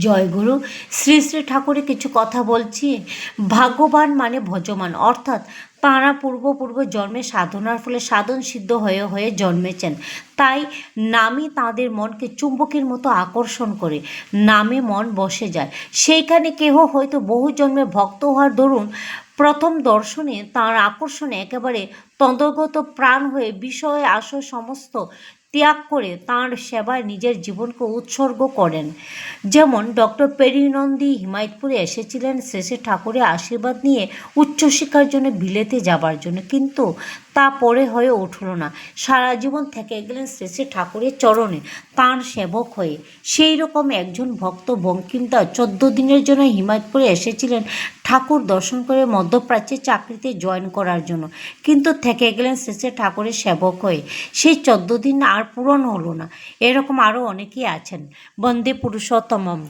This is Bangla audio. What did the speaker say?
জয়গুরু শ্রী শ্রী ঠাকুরের কিছু কথা বলছি। ভাগ্যবান মানে ভজমান। অর্থাৎ তাঁরা পূর্ব পূর্ব জন্মে সাধনার ফলে সাধন সিদ্ধ হয়ে হয়ে জন্মেছেন। তাই নামই তাঁদের মনকে চুম্বকের মতো আকর্ষণ করে। নামে মন বসে যায়। সেইখানে কেহ হয়তো বহু জন্মে ভক্ত হওয়ার দরুন প্রথম দর্শনে তাঁর আকর্ষণে একেবারে তন্দ্রগত প্রাণ হয়ে বিষয়ে আশয় সমস্ত ত্যাগ করে তাঁর সেবায় নিজের জীবনকে উৎসর্গ করেন। যেমন ডক্টর পেরিনন্দী হিমায়তপুরে এসেছিলেন, শেষে ঠাকুরের আশীর্বাদ নিয়ে উচ্চশিক্ষার জন্য বিলেতে যাবার জন্য। কিন্তু তা পরে হয়ে উঠল না। সারা জীবন থেকে গেলেন শেষে ঠাকুরের চরণে তাঁর সেবক হয়ে। সেই রকম একজন ভক্ত বঙ্কিমদাস চোদ্দ দিনের জন্য হিমায়তপুরে এসেছিলেন ঠাকুর দর্শন করে মধ্যপ্রাচ্যের চাকরিতে জয়েন করার জন্য। কিন্তু থেকে গেলেন? শেষে ঠাকুরের সেবক হয়ে। সেই চোদ্দ দিন আর পূরণ হলো না। এরকম আরও অনেকেই আছেন। বন্দে পুরুষোত্তমম।